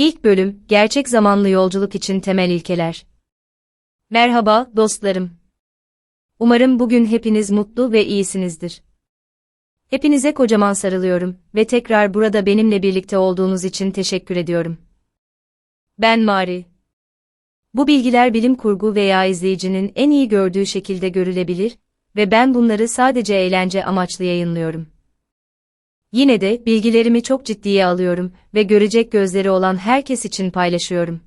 İlk bölüm, gerçek zamanlı yolculuk için temel ilkeler. Merhaba, dostlarım. Umarım bugün hepiniz mutlu ve iyisinizdir. Hepinize kocaman sarılıyorum ve tekrar burada benimle birlikte olduğunuz için teşekkür ediyorum. Ben Mari. Bu bilgiler bilim kurgu veya izleyicinin en iyi gördüğü şekilde görülebilir ve ben bunları sadece eğlence amaçlı yayınlıyorum. Yine de bilgilerimi çok ciddiye alıyorum ve görecek gözleri olan herkes için paylaşıyorum.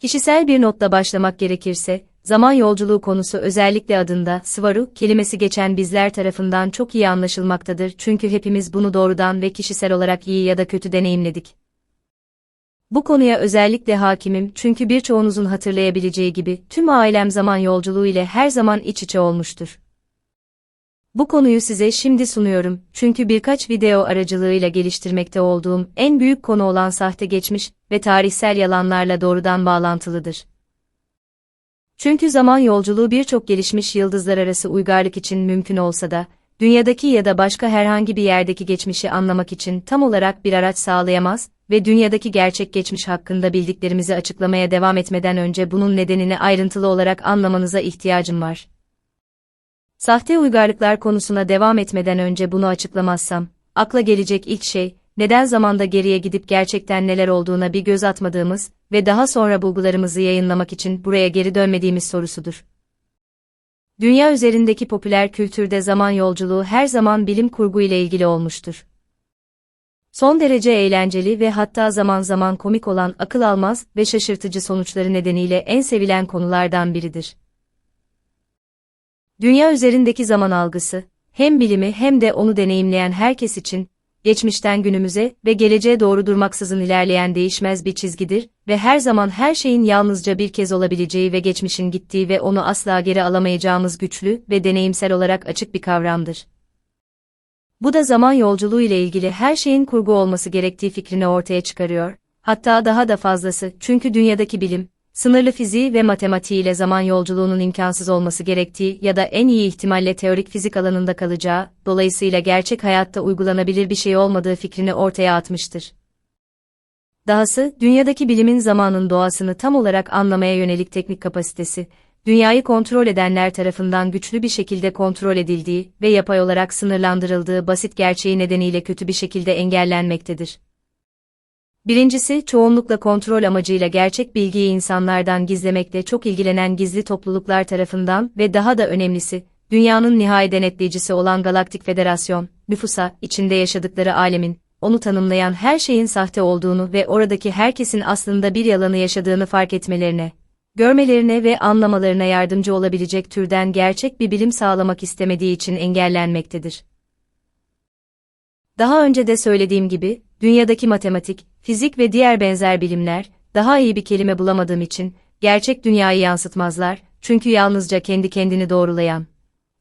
Kişisel bir notla başlamak gerekirse, zaman yolculuğu konusu özellikle adında Svaru kelimesi geçen bizler tarafından çok iyi anlaşılmaktadır çünkü hepimiz bunu doğrudan ve kişisel olarak iyi ya da kötü deneyimledik. Bu konuya özellikle hakimim çünkü birçoğunuzun hatırlayabileceği gibi tüm ailem zaman yolculuğu ile her zaman iç içe olmuştur. Bu konuyu size şimdi sunuyorum çünkü birkaç video aracılığıyla geliştirmekte olduğum en büyük konu olan sahte geçmiş ve tarihsel yalanlarla doğrudan bağlantılıdır. Çünkü zaman yolculuğu birçok gelişmiş yıldızlar arası uygarlık için mümkün olsa da, dünyadaki ya da başka herhangi bir yerdeki geçmişi anlamak için tam olarak bir araç sağlayamaz ve dünyadaki gerçek geçmiş hakkında bildiklerimizi açıklamaya devam etmeden önce bunun nedenini ayrıntılı olarak anlamanıza ihtiyacım var. Sahte uygarlıklar konusuna devam etmeden önce bunu açıklamazsam, akla gelecek ilk şey, neden zamanda geriye gidip gerçekten neler olduğuna bir göz atmadığımız ve daha sonra bulgularımızı yayınlamak için buraya geri dönmediğimiz sorusudur. Dünya üzerindeki popüler kültürde zaman yolculuğu her zaman bilim kurgu ile ilgili olmuştur. Son derece eğlenceli ve hatta zaman zaman komik olan akıl almaz ve şaşırtıcı sonuçları nedeniyle en sevilen konulardan biridir. Dünya üzerindeki zaman algısı, hem bilimi hem de onu deneyimleyen herkes için, geçmişten günümüze ve geleceğe doğru durmaksızın ilerleyen değişmez bir çizgidir ve her zaman her şeyin yalnızca bir kez olabileceği ve geçmişin gittiği ve onu asla geri alamayacağımız güçlü ve deneyimsel olarak açık bir kavramdır. Bu da zaman yolculuğu ile ilgili her şeyin kurgu olması gerektiği fikrini ortaya çıkarıyor. Hatta daha da fazlası çünkü dünyadaki bilim, sınırlı fiziği ve matematiğiyle zaman yolculuğunun imkansız olması gerektiği ya da en iyi ihtimalle teorik fizik alanında kalacağı, dolayısıyla gerçek hayatta uygulanabilir bir şey olmadığı fikrini ortaya atmıştır. Dahası, dünyadaki bilimin zamanın doğasını tam olarak anlamaya yönelik teknik kapasitesi, dünyayı kontrol edenler tarafından güçlü bir şekilde kontrol edildiği ve yapay olarak sınırlandırıldığı basit gerçeği nedeniyle kötü bir şekilde engellenmektedir. Birincisi, çoğunlukla kontrol amacıyla gerçek bilgiyi insanlardan gizlemekle çok ilgilenen gizli topluluklar tarafından ve daha da önemlisi, dünyanın nihai denetleyicisi olan Galaktik Federasyon, nüfusa, içinde yaşadıkları alemin, onu tanımlayan her şeyin sahte olduğunu ve oradaki herkesin aslında bir yalanı yaşadığını fark etmelerine, görmelerine ve anlamalarına yardımcı olabilecek türden gerçek bir bilim sağlamak istemediği için engellenmektedir. Daha önce de söylediğim gibi, dünyadaki matematik, fizik ve diğer benzer bilimler, daha iyi bir kelime bulamadığım için, gerçek dünyayı yansıtmazlar, çünkü yalnızca kendi kendini doğrulayan,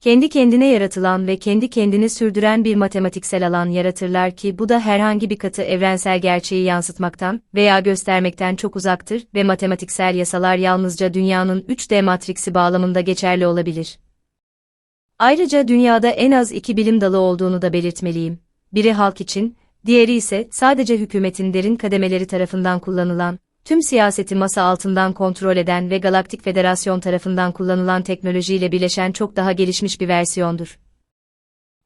kendi kendine yaratılan ve kendi kendini sürdüren bir matematiksel alan yaratırlar ki bu da herhangi bir katı evrensel gerçeği yansıtmaktan veya göstermekten çok uzaktır ve matematiksel yasalar yalnızca dünyanın 3D matriksi bağlamında geçerli olabilir. Ayrıca dünyada en az iki bilim dalı olduğunu da belirtmeliyim. Biri halk için, diğeri ise sadece hükümetin derin kademeleri tarafından kullanılan, tüm siyaseti masa altından kontrol eden ve Galaktik Federasyon tarafından kullanılan teknolojiyle birleşen çok daha gelişmiş bir versiyondur.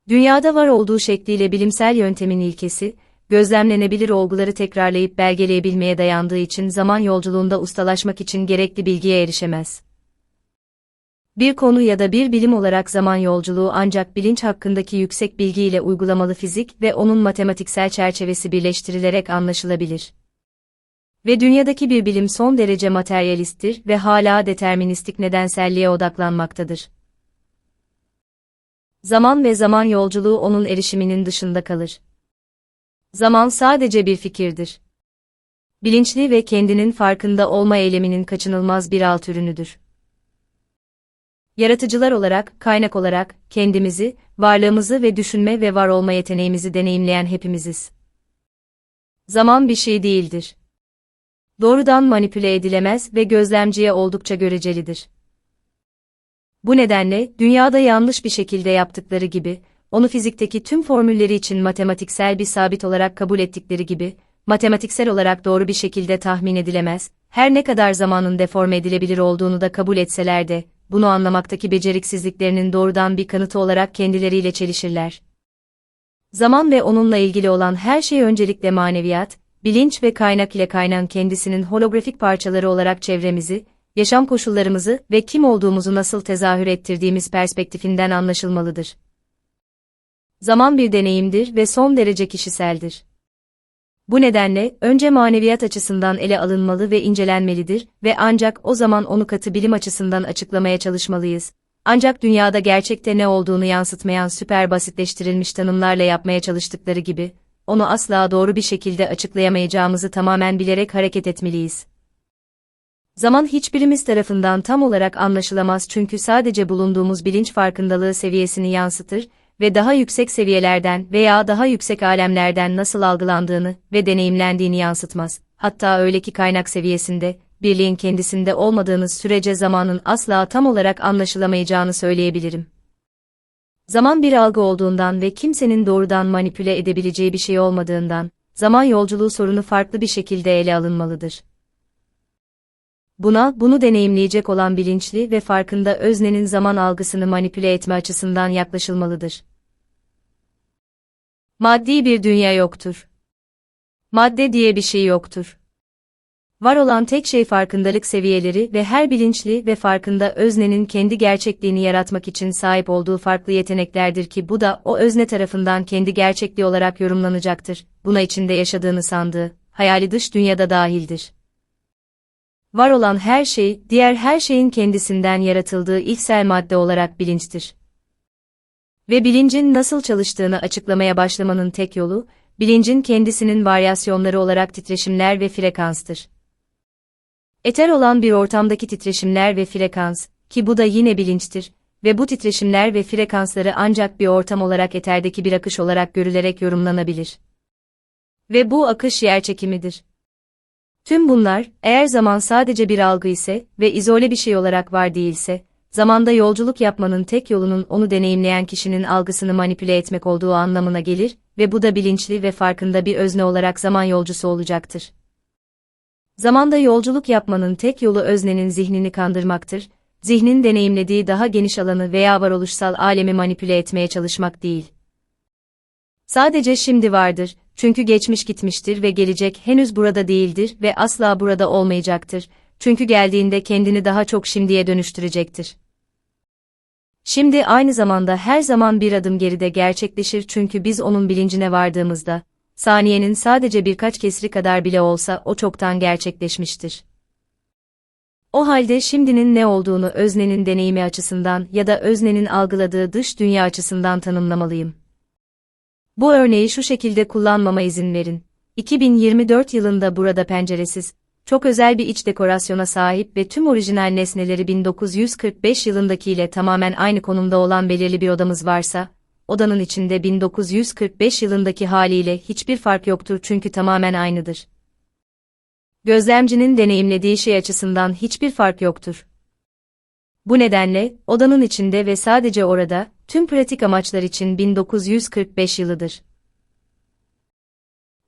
Dünyada var olduğu şekliyle bilimsel yöntemin ilkesi, gözlemlenebilir olguları tekrarlayıp belgeleyebilmeye dayandığı için zaman yolculuğunda ustalaşmak için gerekli bilgiye erişemez. Bir konu ya da bir bilim olarak zaman yolculuğu ancak bilinç hakkındaki yüksek bilgiyle uygulamalı fizik ve onun matematiksel çerçevesi birleştirilerek anlaşılabilir. Ve dünyadaki bir bilim son derece materyalisttir ve hala deterministik nedenselliğe odaklanmaktadır. Zaman ve zaman yolculuğu onun erişiminin dışında kalır. Zaman sadece bir fikirdir. Bilinçli ve kendinin farkında olma eyleminin kaçınılmaz bir alt ürünüdür. Yaratıcılar olarak, kaynak olarak, kendimizi, varlığımızı ve düşünme ve var olma yeteneğimizi deneyimleyen hepimiziz. Zaman bir şey değildir. Doğrudan manipüle edilemez ve gözlemciye oldukça görecelidir. Bu nedenle, dünyada yanlış bir şekilde yaptıkları gibi, onu fizikteki tüm formülleri için matematiksel bir sabit olarak kabul ettikleri gibi, matematiksel olarak doğru bir şekilde tahmin edilemez, her ne kadar zamanın deforme edilebilir olduğunu da kabul etseler de, bunu anlamaktaki beceriksizliklerinin doğrudan bir kanıtı olarak kendileriyle çelişirler. Zaman ve onunla ilgili olan her şey öncelikle maneviyat, bilinç ve kaynak ile kaynağın kendisinin holografik parçaları olarak çevremizi, yaşam koşullarımızı ve kim olduğumuzu nasıl tezahür ettirdiğimiz perspektifinden anlaşılmalıdır. Zaman bir deneyimdir ve son derece kişiseldir. Bu nedenle önce maneviyat açısından ele alınmalı ve incelenmelidir ve ancak o zaman onu katı bilim açısından açıklamaya çalışmalıyız. Ancak dünyada gerçekte ne olduğunu yansıtmayan süper basitleştirilmiş tanımlarla yapmaya çalıştıkları gibi, onu asla doğru bir şekilde açıklayamayacağımızı tamamen bilerek hareket etmeliyiz. Zaman hiçbirimiz tarafından tam olarak anlaşılamaz çünkü sadece bulunduğumuz bilinç farkındalığı seviyesini yansıtır ve daha yüksek seviyelerden veya daha yüksek alemlerden nasıl algılandığını ve deneyimlendiğini yansıtmaz. Hatta öyle ki kaynak seviyesinde, birliğin kendisinde olmadığınız sürece zamanın asla tam olarak anlaşılamayacağını söyleyebilirim. Zaman bir algı olduğundan ve kimsenin doğrudan manipüle edebileceği bir şey olmadığından, zaman yolculuğu sorunu farklı bir şekilde ele alınmalıdır. Buna, bunu deneyimleyecek olan bilinçli ve farkında öznenin zaman algısını manipüle etme açısından yaklaşılmalıdır. Maddi bir dünya yoktur. Madde diye bir şey yoktur. Var olan tek şey farkındalık seviyeleri ve her bilinçli ve farkında öznenin kendi gerçekliğini yaratmak için sahip olduğu farklı yeteneklerdir ki bu da o özne tarafından kendi gerçekliği olarak yorumlanacaktır. Buna içinde yaşadığını sandığı, hayali dış dünyada dahildir var olan her şey, diğer her şeyin kendisinden yaratıldığı ilksel madde olarak bilinçtir. Ve bilincin nasıl çalıştığını açıklamaya başlamanın tek yolu, bilincin kendisinin varyasyonları olarak titreşimler ve frekanstır. Eter olan bir ortamdaki titreşimler ve frekans, ki bu da yine bilinçtir ve bu titreşimler ve frekansları ancak bir ortam olarak eterdeki bir akış olarak görülerek yorumlanabilir. Ve bu akış yerçekimidir. Tüm bunlar, eğer zaman sadece bir algı ise ve izole bir şey olarak var değilse, zamanda yolculuk yapmanın tek yolunun onu deneyimleyen kişinin algısını manipüle etmek olduğu anlamına gelir ve bu da bilinçli ve farkında bir özne olarak zaman yolcusu olacaktır. Zamanda yolculuk yapmanın tek yolu öznenin zihnini kandırmaktır, zihnin deneyimlediği daha geniş alanı veya varoluşsal alemi manipüle etmeye çalışmak değil. Sadece şimdi vardır, çünkü geçmiş gitmiştir ve gelecek henüz burada değildir ve asla burada olmayacaktır. Çünkü geldiğinde kendini daha çok şimdiye dönüştürecektir. Şimdi aynı zamanda her zaman bir adım geride gerçekleşir çünkü biz onun bilincine vardığımızda, saniyenin sadece birkaç kesri kadar bile olsa o çoktan gerçekleşmiştir. O halde şimdinin ne olduğunu öznenin deneyimi açısından ya da öznenin algıladığı dış dünya açısından tanımlamalıyım. Bu örneği şu şekilde kullanmama izin verin. 2024 yılında burada penceresiz, çok özel bir iç dekorasyona sahip ve tüm orijinal nesneleri 1945 yılındaki ile tamamen aynı konumda olan belirli bir odamız varsa, odanın içinde 1945 yılındaki haliyle hiçbir fark yoktur çünkü tamamen aynıdır. Gözlemcinin deneyimlediği şey açısından hiçbir fark yoktur. Bu nedenle, odanın içinde ve sadece orada, tüm pratik amaçlar için 1945 yılıdır.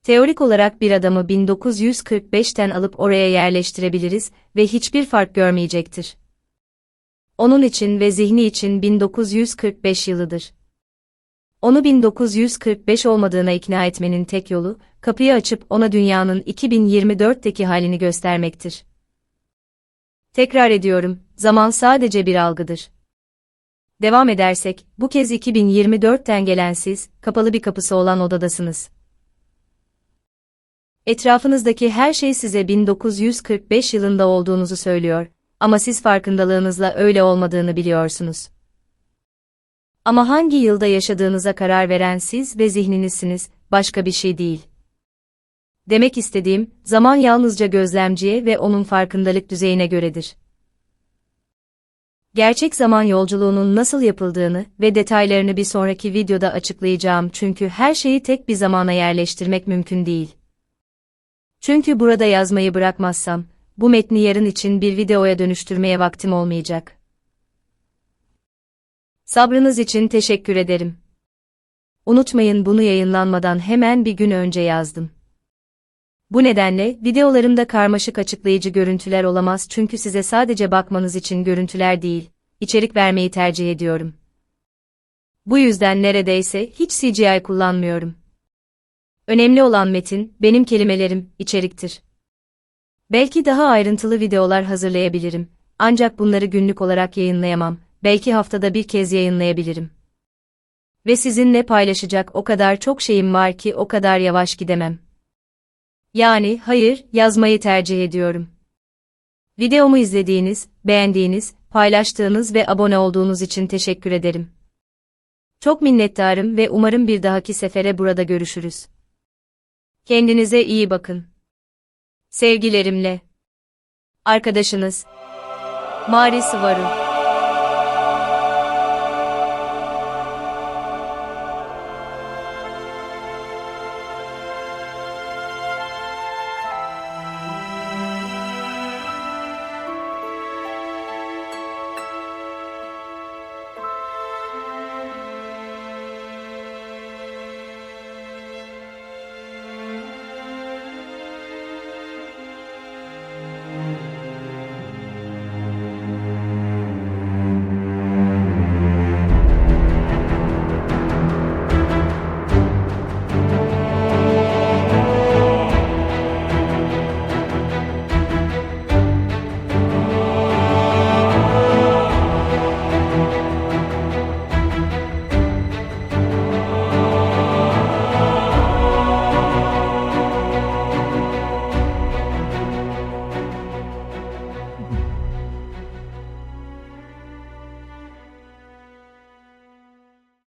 Teorik olarak bir adamı 1945'ten alıp oraya yerleştirebiliriz ve hiçbir fark görmeyecektir. Onun için ve zihni için 1945 yılıdır. Onu 1945 olmadığına ikna etmenin tek yolu, kapıyı açıp ona dünyanın 2024'teki halini göstermektir. Tekrar ediyorum, zaman sadece bir algıdır. Devam edersek, bu kez 2024'ten gelen siz, kapalı bir kapısı olan odadasınız. Etrafınızdaki her şey size 1945 yılında olduğunuzu söylüyor ama siz farkındalığınızla öyle olmadığını biliyorsunuz. Ama hangi yılda yaşadığınıza karar veren siz ve zihninizsiniz, başka bir şey değil. Demek istediğim, zaman yalnızca gözlemciye ve onun farkındalık düzeyine göredir. Gerçek zaman yolculuğunun nasıl yapıldığını ve detaylarını bir sonraki videoda açıklayacağım çünkü her şeyi tek bir zamana yerleştirmek mümkün değil. Çünkü burada yazmayı bırakmazsam, bu metni yarın için bir videoya dönüştürmeye vaktim olmayacak. Sabrınız için teşekkür ederim. Unutmayın bunu yayınlanmadan hemen bir gün önce yazdım. Bu nedenle videolarımda karmaşık açıklayıcı görüntüler olamaz çünkü size sadece bakmanız için görüntüler değil, içerik vermeyi tercih ediyorum. Bu yüzden neredeyse hiç CGI kullanmıyorum. Önemli olan metin, benim kelimelerim, içeriktir. Belki daha ayrıntılı videolar hazırlayabilirim. Ancak bunları günlük olarak yayınlayamam. Belki haftada bir kez yayınlayabilirim. Ve sizinle paylaşacak o kadar çok şeyim var ki o kadar yavaş gidemem. Yani hayır, yazmayı tercih ediyorum. Videomu izlediğiniz, beğendiğiniz, paylaştığınız ve abone olduğunuz için teşekkür ederim. Çok minnettarım ve umarım bir dahaki sefere burada görüşürüz. Kendinize iyi bakın. Sevgilerimle. Arkadaşınız. Mari Sıvaru